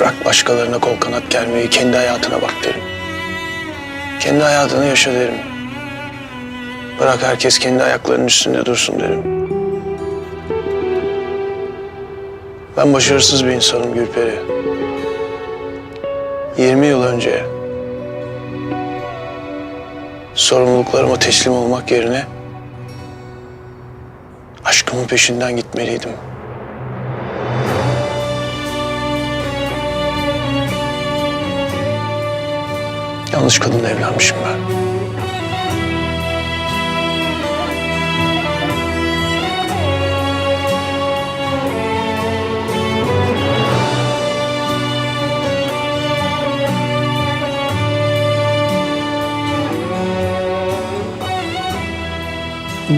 Bırak başkalarına kol kanat germeyi, kendi hayatına bak derim. Kendi hayatını yaşa derim. Bırak herkes kendi ayaklarının üstünde dursun derim. Ben başarısız bir insanım Gülperi. 20 yıl önce sorumluluklarıma teslim olmak yerine aşkımın peşinden gitmeliydim. Yanlış kadınla evlenmişim ben.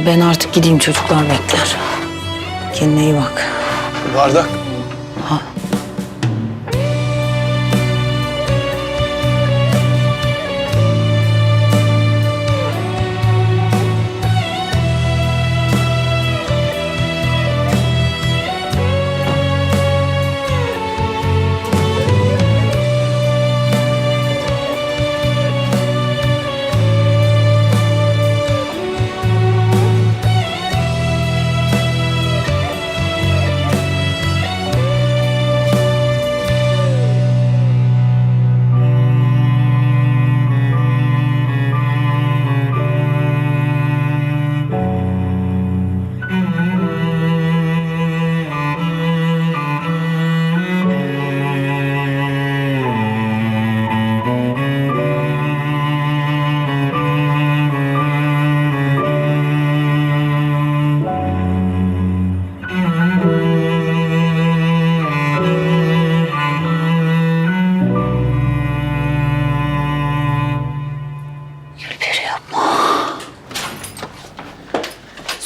Ben artık gideyim çocuklar bekler. Kendine iyi bak. Bardak. Ha.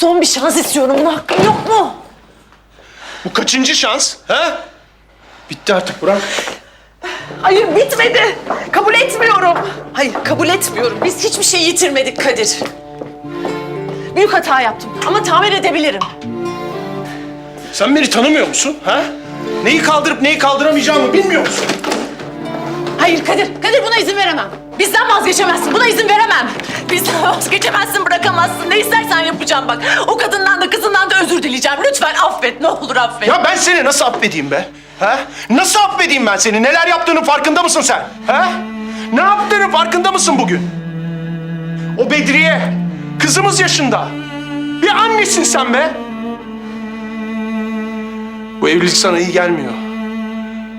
Son bir şans istiyorum. Buna hakkım yok mu? Bu kaçıncı şans? Ha? Bitti artık bırak. Hayır bitmedi. Kabul etmiyorum. Hayır kabul etmiyorum. Biz hiçbir şey yitirmedik Kadir. Büyük hata yaptım ama tamir edebilirim. Sen beni tanımıyor musun? Ha? Neyi kaldırıp neyi kaldıramayacağımı bilmiyor musun? Hayır Kadir, Kadir buna izin veremem. Bizden vazgeçemezsin, buna izin veremem. Bizden vazgeçemezsin, bırakamazsın. Ne istersen yapacağım bak. O kadından da kızından da özür dileyeceğim. Lütfen affet, ne olur affet. Ya ben seni nasıl affedeyim be? Ha? Nasıl affedeyim ben seni? Neler yaptığının farkında mısın sen? Ha? Ne yaptığının farkında mısın bugün? O Bedriye, kızımız yaşında. Bir annesin sen be. Bu evlilik sana iyi gelmiyor.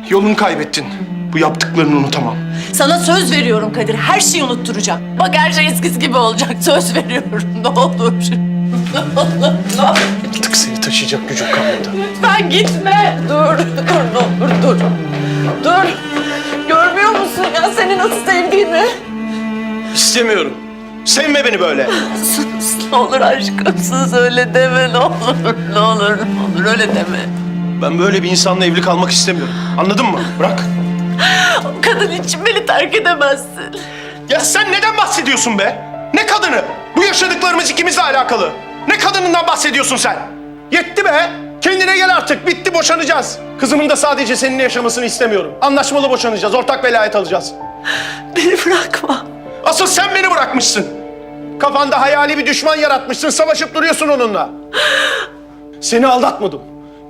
Yolunu kaybettin. Bu yaptıklarını unutamam. Sana söz veriyorum Kadir, her şeyi unutturacağım. Bak her şey eskisi gibi olacak, söz veriyorum. Ne olur. Ne olur, ne olur. Artık seni taşıyacak gücüm kalmadı. Lütfen gitme. Dur, dur ne olur dur. Dur. Görmüyor musun ya seni nasıl sevdiğimi? İstemiyorum. Sevme beni böyle. Sus, ne olur aşkımsız öyle deme ne olur. Ne olur, ne olur öyle deme. Ben böyle bir insanla evli kalmak istemiyorum. Anladın mı? Bırak. O kadın için beni terk edemezsin. Ya sen neden bahsediyorsun be? Ne kadını? Bu yaşadıklarımız ikimizle alakalı. Ne kadınından bahsediyorsun sen? Yetti be. Kendine gel artık. Bitti boşanacağız. Kızımın da sadece seninle yaşamasını istemiyorum. Anlaşmalı boşanacağız. Ortak velayet alacağız. Beni bırakma. Asıl sen beni bırakmışsın. Kafanda hayali bir düşman yaratmışsın. Savaşıp duruyorsun onunla. Seni aldatmadım.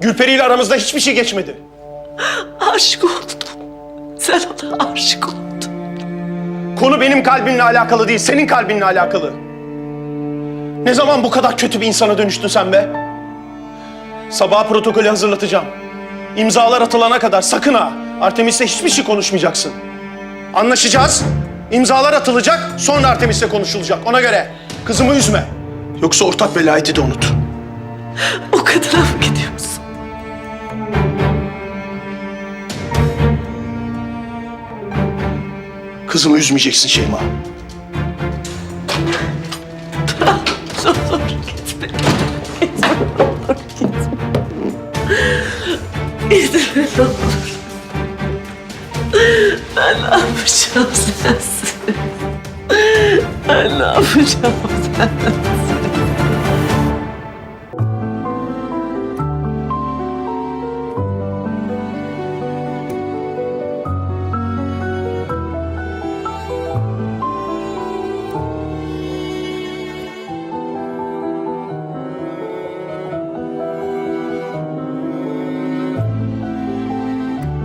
Gülperi ile aramızda hiçbir şey geçmedi. Aşık oldum. Sen ona aşık oldun. Konu benim kalbimle alakalı değil, senin kalbinle alakalı. Ne zaman bu kadar kötü bir insana dönüştün sen be? Sabah protokolü hazırlatacağım. İmzalar atılana kadar sakın ha Artemis'le hiçbir şey konuşmayacaksın. Anlaşacağız. İmzalar atılacak, sonra Artemis'le konuşulacak. Ona göre kızımı üzme. Yoksa ortak velayeti de unut. O kadına mı gidiyorsun? Kızımı üzmeyeceksin Şeyma. Ne olur gitme. Gitme olur. Gitme ne olur. Ben ne yapacağım sensiz? Ben ne yapacağım sensiz?